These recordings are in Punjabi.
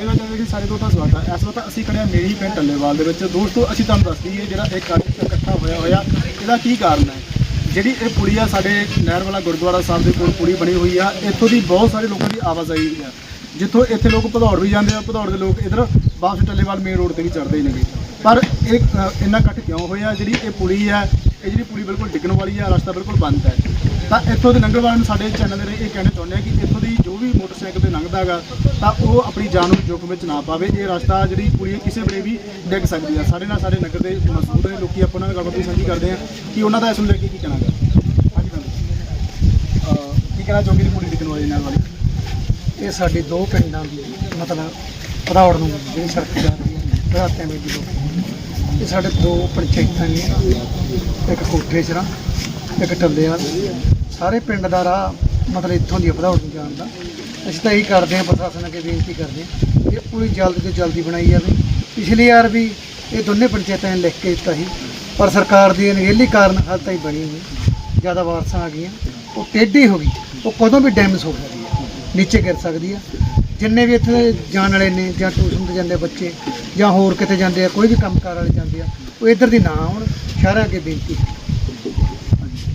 ਕਈ ਵਾਰ ਕਹਿੰਦੇ ਸਾਰੇ ਤੋਂ ਤਾਂ ਸਵਾਗਤ ਹੈ। ਇਸ ਵਕਤ ਅਸੀਂ ਖੜੇ ਹਾਂ ਮੇਰੀ ਪਿੰਡ ਟੱਲੇਵਾਲ ਦੇ ਵਿੱਚ। ਦੋਸਤੋ, ਅਸੀਂ ਤੁਹਾਨੂੰ ਦੱਸ ਦਈਏ ਜਿਹੜਾ ਇਹ ਕੱਟ ਇਕੱਠਾ ਹੋਇਆ ਹੋਇਆ, ਇਹਦਾ ਕੀ ਕਾਰਨ ਹੈ? ਜਿਹੜੀ ਇਹ ਪੁਲੀ ਆ, ਸਾਡੇ ਨਹਿਰ ਵਾਲਾ ਗੁਰਦੁਆਰਾ ਸਾਹਿਬ ਦੇ ਕੋਲ ਪੁਲੀ ਬਣੀ ਹੋਈ ਆ। ਇੱਥੋਂ ਦੀ ਬਹੁਤ ਸਾਰੇ ਲੋਕਾਂ ਦੀ ਆਵਾਜਾਈ ਆ। ਜਿੱਥੋਂ ਇੱਥੇ ਲੋਕ ਭਦੌੜ ਵੀ ਜਾਂਦੇ ਆ, ਭਦੌੜ ਦੇ ਲੋਕ ਇਧਰ ਵਾਪਸ ਟੱਲੇਵਾਲ ਮੇਨ ਰੋਡ ਤੇ ਵੀ ਚੜਦੇ ਨੇਗੇ। ਪਰ ਇਹ ਇੰਨਾ ਕੱਟ ਕਿਉਂ ਹੋਇਆ? ਜਿਹੜੀ ਇਹ ਪੁਲੀ ਆ ਇਹ ਜਿਹੜੀ ਪੂਰੀ ਬਿਲਕੁਲ ਡਿੱਗਣ ਵਾਲੀ ਹੈ ਰਸਤਾ ਬਿਲਕੁਲ ਬੰਦ ਹੈ। ਤਾਂ ਇੱਥੋਂ ਦੇ ਲੰਘਣ ਵਾਲਿਆਂ ਨੂੰ ਸਾਡੇ ਚੈਨਲ ਦੇ ਰਾਹੀਂ ਇਹ ਕਹਿਣਾ ਚਾਹੁੰਦੇ ਆ ਕਿ ਇੱਥੋਂ ਦੀ ਜੋ ਵੀ ਮੋਟਰਸਾਈਕਲ ਤੇ ਲੰਘਦਾ ਹੈਗਾ ਤਾਂ ਉਹ ਆਪਣੀ ਜਾਨ ਨੂੰ ਜੋਖਮ ਵਿੱਚ ਨਾ ਪਾਵੇ। ਇਹ ਰਸਤਾ ਜਿਹੜੀ ਪੂਰੀ ਕਿਸੇ ਵੇਲੇ ਵੀ ਡਿੱਗ ਸਕਦੀ ਹੈ ਸਾਡੇ ਨਾਲ ਸਾਡੇ ਨਗਰ ਦੇ ਮਸੂਦ ਨੇ, ਲੋਕੀ ਆਪਾਂ ਉਹਨਾਂ ਨਾਲ ਗੱਲਬਾਤ ਸਾਂਝੀ ਕਰਦੇ ਆ ਕਿ ਉਹਨਾਂ ਦਾ ਇਸ ਨੂੰ ਲੈ ਕੇ ਕੀ ਕਹਿਣਾ ਗਾ। ਹਾਂਜੀ ਮੈਮ। ਕੀ ਕਹਿਣਾ ਚਾਹੋਗੇ ਜੀ ਪੁਲੀ ਡਿੱਗਣ ਵਾਲੀ ਨਾਲ ਵਾਲੀ? ਇਹ ਸਾਡੇ ਦੋ ਪਿੰਡਾਂ ਦੀ, ਮਤਲਬ ਪੜਾਉੜ ਨੂੰ ਜਿਹੜੀ ਸੜਕ ਜਾ ਰਹੀ ਹੈ ਬਰਾਤਾਂ ਵਿੱਚ ਦੀ ਲੋਕ ਇਹ ਸਾਡੇ ਦੋ ਪੰਚਾਇਤਾਂ ਨੇ। ਇੱਕ ਕੋਠੇ ਸਿਰਾਂ ਇੱਕ ਟੱਲੇਵਾਲ ਸਾਰੇ ਪਿੰਡ ਦਾ ਰਾਹ ਮਤਲਬ ਇੱਥੋਂ ਦੀ ਵਧਾਉਣ ਨੂੰ ਜਾਣ ਦਾ। ਅਸੀਂ ਤਾਂ ਇਹੀ ਕਰਦੇ ਹਾਂ, ਪ੍ਰਸ਼ਾਸਨ ਅੱਗੇ ਬੇਨਤੀ ਕਰਦੇ ਹਾਂ ਇਹ ਪੂਰੀ ਜਲਦੀ ਤੋਂ ਜਲਦੀ ਬਣਾਈ ਜਾਵੇ। ਪਿਛਲੀ ਵਾਰ ਵੀ ਇਹ ਦੋਨੇ ਪੰਚਾਇਤਾਂ ਨੇ ਲਿਖ ਕੇ ਦਿੱਤਾ ਸੀ, ਪਰ ਸਰਕਾਰ ਦੀ ਅਣਗਹਿਲੀ ਕਾਰਨ ਹਾਲ ਤਾਂ ਹੀ ਬਣੀ ਨਹੀਂ ਜ਼ਿਆਦਾ ਵਾਰਸਾਂ ਆ ਗਈਆਂ, ਉਹ ਟੇਢੀ ਹੋ ਗਈ। ਉਹ ਕਦੋਂ ਵੀ ਡੈਮੇਜ ਹੋ ਸਕਦੀ ਹੈ ਨੀਚੇ ਗਿਰ ਸਕਦੀ ਆ। ਜਿੰਨੇ ਵੀ ਇੱਥੇ ਜਾਣ ਵਾਲੇ ਨੇ ਜਾਂ ਟਿਊਸ਼ਨ ਤੇ ਜਾਂਦੇ ਬੱਚੇ ਜਾਂ ਹੋਰ ਕਿਤੇ ਜਾਂਦੇ ਆ, ਕੋਈ ਵੀ ਕੰਮਕਾਰ ਵਾਲੇ ਜਾਂਦੇ ਆ, ਉਹ ਇੱਧਰ ਦੀ ਨਾ ਆਉਣ। ਸ਼ਹਿਰਾਂ ਅੱਗੇ ਬੇਨਤੀ। ਹੈ।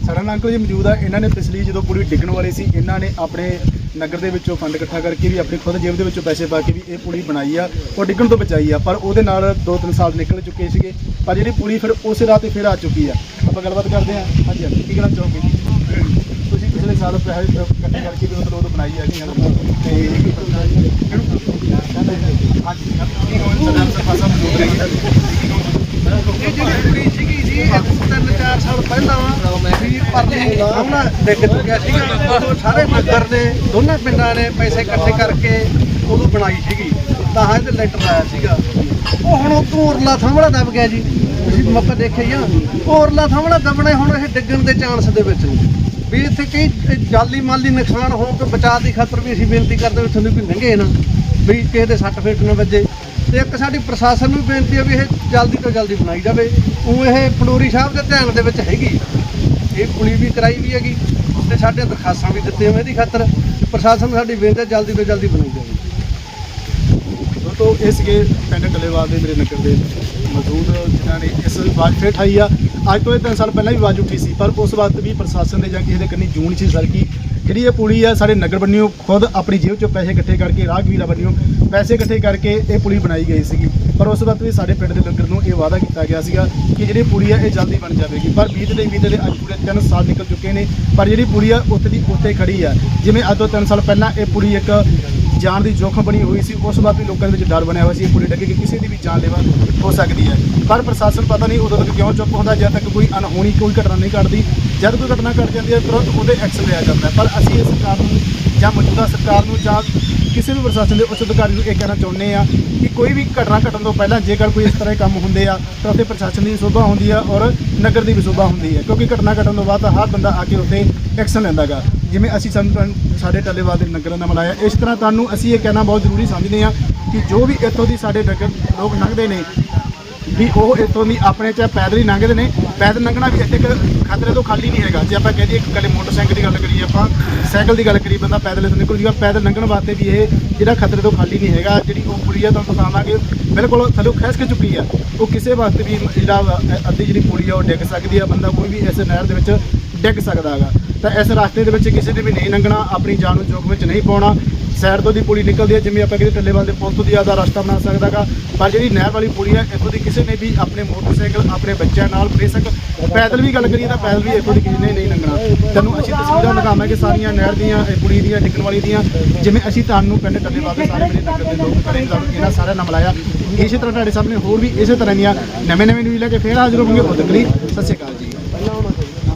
ਸਾਡੇ ਨਾਲ ਅੰਕਲ ਜੀ ਮੌਜੂਦ ਆ? ਇਹਨਾਂ ਨੇ ਪਿਛਲੀ ਜਦੋਂ ਪੁਲੀ ਡਿੱਗਣ ਵਾਲੀ ਸੀ, ਇਹਨਾਂ ਨੇ ਆਪਣੇ ਨਗਰ ਦੇ ਵਿੱਚੋਂ ਫੰਡ ਇਕੱਠਾ ਕਰਕੇ ਵੀ ਆਪਣੀ ਖੁਦ ਜੇਬ ਦੇ ਵਿੱਚੋਂ ਪੈਸੇ ਪਾ ਕੇ ਵੀ ਇਹ ਪੁਲੀ ਬਣਾਈ ਆ ਉਹ ਡਿੱਗਣ ਤੋਂ ਬਚਾਈ ਆ। ਪਰ ਉਹਦੇ ਨਾਲ 2-3 ਸਾਲ ਨਿਕਲ ਚੁੱਕੇ ਸੀਗੇ। ਪਰ ਜਿਹੜੀ ਪੁਲੀ ਫਿਰ ਉਸੇ ਰਾਹ 'ਤੇ ਫਿਰ ਆ ਚੁੱਕੀ ਆ। ਆਪਾਂ ਗੱਲਬਾਤ ਕਰਦੇ ਆ ਹਾਂਜੀ ਹਾਂਜੀ। ਕੀ ਕਹਿਣਾ ਚਾਹੋਗੇ? ਤੁਸੀਂ ਪਿਛਲੇ ਸਾਲ ਪੈਸੇ ਇਕੱਠੇ ਕਰਕੇ ਵੀ ਉਹ ਬਣਾਈ ਆ ਜੀ ਹਾਂਜੀ ਕੀ ਹੋਇਆ ਸਰ ਫਸਲ ਨੂੰ ਰਹੀ ਹੈ ਇਹ ਜਿਹੜੀ ਕੁੜੀ ਸੀਗੀ ਜੀ ਇਹ ਤਿੰਨ ਚਾਰ ਸਾਲ ਪਹਿਲਾਂ ਵੀ ਪਰਲੀ ਸਾਹਮਣਾ ਡਿੱਗ ਚੁੱਕਿਆ ਸੀਗਾ। ਉਦੋਂ ਸਾਰੇ ਨਗਰ ਨੇ, ਦੋਨਾਂ ਪਿੰਡਾਂ ਨੇ ਪੈਸੇ ਇਕੱਠੇ ਕਰਕੇ ਉਦੋਂ ਬਣਾਈ ਸੀਗੀ। ਤਾਂ ਹਾਂ ਤੇ ਲੈਟਰ ਆਇਆ ਸੀਗਾ। ਉਹ ਹੁਣ ਉਤੋਂ ਉਰਲਾ ਥਾਂਵਲਾ ਦਬ ਗਿਆ ਜੀ। ਤੁਸੀਂ ਮੌਕਾ ਦੇਖਿਆ ਹੀ ਆ। ਉਹ ਉਰਲਾ ਥਾਂਵਲਾ ਦਬਣੇ ਹੁਣ ਇਹ ਡਿੱਗਣ ਦੇ ਚਾਂਸ ਦੇ ਵਿੱਚ ਨੇ। ਵੀ ਇੱਥੇ ਕਈ ਜਾਲੀ ਮਾਲੀ ਨੁਕਸਾਨ ਹੋਣ ਤੋਂ ਬਚਾਅ ਦੀ ਖਾਤਰ ਵੀ ਅਸੀਂ ਬੇਨਤੀ ਕਰਦੇ ਹਾਂ ਇੱਥੋਂ ਦੀ ਲੰਘੇ ਨਾ। ਵੀ ਕਿਸੇ ਦੇ ਸੱਟ ਫੇਟ ਨਾ ਵੱਜੇ। ਤੇ ਇੱਕ ਸਾਡੀ ਪ੍ਰਸ਼ਾਸਨ ਨੂੰ ਵੀ ਬੇਨਤੀ ਹੈ ਵੀ ਇਹ ਜਲਦੀ ਤੋਂ ਜਲਦੀ ਬਣਾਈ ਜਾਵੇ। ਉਹ ਇਹ ਪੰਡੋਰੀ ਸਾਹਿਬ ਦੇ ਧਿਆਨ ਦੇ ਵਿੱਚ ਹੈਗੀ। ਇਹ ਪੁਲੀ ਵੀ ਕਰਾਈ ਵੀ ਹੈਗੀ ਤੇ ਸਾਡੇ ਦਰਖਾਸਤਾਂ ਵੀ ਦਿੱਤੀਆਂ ਹੋਈਆਂ ਇਹਦੀ ਖਾਤਰ ਪ੍ਰਸ਼ਾਸਨ ਸਾਡੀ ਬੇਨਤੀ ਹੈ ਜਲਦੀ ਤੋਂ ਜਲਦੀ ਬਣਾਈ ਜਾਵੇ। ਦੋਸਤੋ, ਇਹ ਸੀਗੇ ਪਿੰਡ ਟੱਲੇਵਾਲ ਦੇ ਮੇਰੇ ਨਗਰ ਦੇ ਮੌਜੂਦ, ਜਿਨ੍ਹਾਂ ਨੇ ਇਸ ਆਵਾਜ਼ ਫੇਰ ਠਾਈ ਆ। ਅੱਜ ਤੋਂ ਇਹ ਤਿੰਨ ਸਾਲ ਪਹਿਲਾਂ ਵੀ ਆਵਾਜ਼ ਉੱਠੀ ਸੀ, ਪਰ ਉਸ ਵਕਤ ਵੀ ਪ੍ਰਸ਼ਾਸਨ ਨੇ ਜਾਂ ਕਿਸੇ ਦੇ ਕੰਨੀ ਜੂਨ ਸੀ ਸਰ ਕੀ ਜਿਹੜੀ ਇਹ ਪੁਲੀ ਆ, ਸਾਡੇ ਨਗਰ ਬੰਨਿਓ ਖੁਦ ਆਪਣੀ ਜੇਬ ਚੋਂ ਪੈਸੇ ਇਕੱਠੇ ਕਰਕੇ, ਰਾਹਗੀਰਾ ਬੰਨਿਓ ਪੈਸੇ ਇਕੱਠੇ ਕਰਕੇ ਇਹ ਪੁਲੀ ਬਣਾਈ ਗਈ ਸੀਗੀ। ਪਰ ਉਸ ਵਕਤ ਵੀ ਸਾਡੇ ਪਿੰਡ ਦੇ ਨਗਰ ਨੂੰ ਇਹ ਵਾਅਦਾ ਕੀਤਾ ਗਿਆ ਸੀਗਾ ਕਿ ਜਿਹੜੀ ਪੁਲੀ ਆ, ਇਹ ਜਲਦੀ ਬਣ ਜਾਵੇਗੀ। ਪਰ ਬੀਤਦੇ ਬੀਤਦੇ ਅੱਜ ਪੂਰੇ 3 ਸਾਲ ਨਿਕਲ ਚੁੱਕੇ ਨੇ। ਪਰ ਜਿਹੜੀ ਪੁਲੀ ਆ, ਉੱਥੇ ਦੀ ਉੱਥੇ ਖੜੀ ਆ। ਜਿਵੇਂ ਅੱਜ ਤੋਂ 3 ਸਾਲ ਪਹਿਲਾਂ ਇਹ ਪੁਲੀ ਇੱਕ ਜਾਨ ਦੀ ਜੋਖਮ ਬਣੀ ਹੋਈ ਸੀ, ਉਸ ਵਕਤ ਵੀ ਲੋਕਾਂ ਦੇ ਵਿੱਚ ਡਰ ਬਣਿਆ ਹੋਇਆ ਸੀ, ਇਹ ਪੁਲੀ ਡੱਗੇ ਕਿ ਕਿਸੇ ਦੀ ਵੀ ਜਾਨ ਲੈਵਾ ਹੋ ਸਕਦੀ ਹੈ। ਪਰ ਪ੍ਰਸ਼ਾਸਨ ਪਤਾ ਨਹੀਂ ਉਦੋਂ ਤੱਕ ਕਿਉਂ ਚੁੱਪ ਹੁੰਦਾ, ਜਦ ਤੱਕ ਕੋਈ ਅਣਹੋਣੀ ਕੋਈ ਘਟਨਾ ਨਹੀਂ ਘਟਦੀ। ਜਦ ਕੋਈ ਘਟਨਾ ਘਟ ਜਾਂਦੀ ਹੈ, ਤੁਰੰਤ ਉਹਦੇ ਐਕਸ਼ਨ ਲਿਆ ਜਾਂਦਾ ਪਰ ਅਸੀਂ ਇਹ ਸਰਕਾਰ ਨੂੰ ਜਾਂ ਮੌਜੂਦਾ ਸਰਕਾਰ ਨੂੰ ਜਾਂ ਕਿਸੇ ਵੀ ਪ੍ਰਸ਼ਾਸਨ ਦੇ ਉੱਚ ਅਧਿਕਾਰੀ ਨੂੰ ਇਹ ਕਹਿਣਾ ਚਾਹੁੰਦੇ ਆ ਕਿ ਕੋਈ ਵੀ ਘਟਨਾ ਘਟਣ ਤੋਂ ਪਹਿਲਾਂ ਜੇਕਰ ਕੋਈ ਇਸ ਤਰ੍ਹਾਂ ਦੇ ਕੰਮ ਹੁੰਦੇ ਆ, ਤਾਂ ਉੱਥੇ ਪ੍ਰਸ਼ਾਸਨ ਦੀ ਸੋਭਾ ਹੁੰਦੀ ਆ ਔਰ ਨਗਰ ਦੀ ਵੀ ਸੋਭਾ ਹੁੰਦੀ ਹੈ। ਕਿਉਂਕਿ ਘਟਨਾ ਘਟਣ ਤੋਂ ਬਾਅਦ ਹਰ ਬੰਦਾ ਆ ਕੇ ਉੱਥੇ ਐਕਸ਼ਨ ਲੈਂਦਾਗਾ। ਜਿਵੇਂ ਅਸੀਂ ਸਾਨੂੰ ਸਾਡੇ ਟੱਲੇਵਾਲ ਦੇ ਨਗਰਾਂ ਦਾ ਮਲਾਇਆ, ਇਸ ਤਰ੍ਹਾਂ ਤੁਹਾਨੂੰ ਅਸੀਂ ਇਹ ਕਹਿਣਾ ਬਹੁਤ ਜ਼ਰੂਰੀ ਸਮਝਦੇ ਹਾਂ ਕਿ ਜੋ ਵੀ ਇੱਥੋਂ ਦੀ ਸਾਡੇ ਨਗਰ ਲੋਕ ਲੰਘਦੇ ਨੇ, ਵੀ ਉਹ ਇੱਥੋਂ ਦੀ ਆਪਣੇ ਚਾਹੇ ਪੈਦਲ ਹੀ ਲੰਘਦੇ ਨੇ, ਪੈਦਲ ਲੰਘਣਾ ਵੀ ਇੱਥੇ ਇੱਕ ਖਤਰੇ ਤੋਂ ਖਾਲੀ ਨਹੀਂ ਹੈਗਾ। ਜੇ ਆਪਾਂ ਕਹਿ ਦਈਏ ਇੱਕ ਕੱਲੇ ਮੋਟਰਸਾਈਕਲ ਦੀ ਗੱਲ ਕਰੀਏ, ਆਪਾਂ ਸਾਈਕਲ ਦੀ ਗੱਲ ਕਰੀਏ, ਬੰਦਾ ਪੈਦਲ ਇੱਥੋਂ ਨਿਕਲ ਜੂਗਾ ਪੈਦਲ ਲੰਘਣ ਵਾਸਤੇ ਵੀ ਇਹ ਜਿਹੜਾ ਖਤਰੇ ਤੋਂ ਖਾਲੀ ਨਹੀਂ ਹੈਗਾ, ਜਿਹੜੀ ਉਹ ਪੁਲੀ ਆ, ਤੁਹਾਨੂੰ ਦਿਖਾਵਾਂਗੇ। ਬਿਲਕੁਲ ਥੱਲੇ ਖੈਸ ਕੇ ਚੁੱਕੀ ਆ। ਉਹ ਕਿਸੇ ਵਾਸਤੇ ਵੀ ਜਿਹੜਾ ਅੱਧੀ ਜਿਹੜੀ ਪੁਲੀ ਆ, ਉਹ ਡਿੱਗ ਸਕਦੀ ਆ, ਬੰਦਾ ਕੋਈ ਵੀ ਇਸ ਨਹਿਰ ਦੇ ਵਿੱਚ ਡਿੱਗ ਸਕਦਾ ਹੈਗਾ। ਤਾਂ ਇਸ ਰਸਤੇ ਦੇ ਵਿੱਚ ਕਿਸੇ ਨੇ ਵੀ ਨਹੀਂ ਲੰਘਣਾ, ਆਪਣੀ ਜਾਨ ਨੂੰ ਜੋਖਮ ਵਿੱਚ ਨਹੀਂ ਪਾਉਣਾ। ਸਾਈਡ ਤੋਂ ਦੀ ਪੁਲੀ ਨਿਕਲਦੀ ਹੈ, ਜਿਵੇਂ ਆਪਾਂ ਕਹਿੰਦੇ ਟੱਲੇਵਾਲ ਦੇ ਪੁਲ ਤੋਂ ਦੀ ਆਦਾ ਰਸਤਾ ਬਣਾ ਸਕਦਾਗਾ ਪਰ ਜਿਹੜੀ ਨਹਿਰ ਵਾਲੀ ਪੁਲੀ ਹੈ, ਇੱਥੋਂ ਦੀ ਕਿਸੇ ਨੇ ਵੀ ਆਪਣੇ ਮੋਟਰਸਾਈਕਲ, ਆਪਣੇ ਬੱਚਿਆਂ ਨਾਲ ਬੇਸ਼ੱਕ ਪੈਦਲ ਵੀ ਗੱਲ ਕਰੀਏ ਤਾਂ ਪੈਦਲ ਵੀ ਇੱਥੋਂ ਦੀ ਕਿਸੇ ਨੇ ਨਹੀਂ ਲੰਘਣਾ। ਤੁਹਾਨੂੰ ਅਸੀਂ ਤਸਵੀਰਾਂ ਦਿਖਾਵਾਂਗੇ ਸਾਰੀਆਂ ਨਹਿਰ ਦੀਆਂ, ਇਹ ਪੁਲੀ ਦੀਆਂ, ਡਿੱਗਣ ਵਾਲੀ ਦੀਆਂ। ਜਿਵੇਂ ਅਸੀਂ ਤੁਹਾਨੂੰ ਪਿੰਡ ਟੱਲੇਵਾਲ ਦੇ ਸਾਰੇ ਮੇਰੇ ਨਗਰ ਦੇ ਲੋਕ ਕਰੇ ਤੁਹਾਨੂੰ ਇਹਨਾਂ ਸਾਰਿਆਂ ਨਾਲ ਮਿਲਾਇਆ ਇਸੇ ਤਰ੍ਹਾਂ ਤੁਹਾਡੇ ਸਾਹਮਣੇ ਹੋਰ ਵੀ ਇਸੇ ਤਰ੍ਹਾਂ ਦੀਆਂ ਨਵੇਂ ਨਵੇਂ ਨਿਊਜ਼ ਲੈ ਕੇ ਫੇਰ ਹਾਜ਼ਰ ਹੋਵਾਂਗੇ। ਉਦੋਂ ਲਈ ਸਤਿ ਸ਼੍ਰੀ ਅਕਾਲ।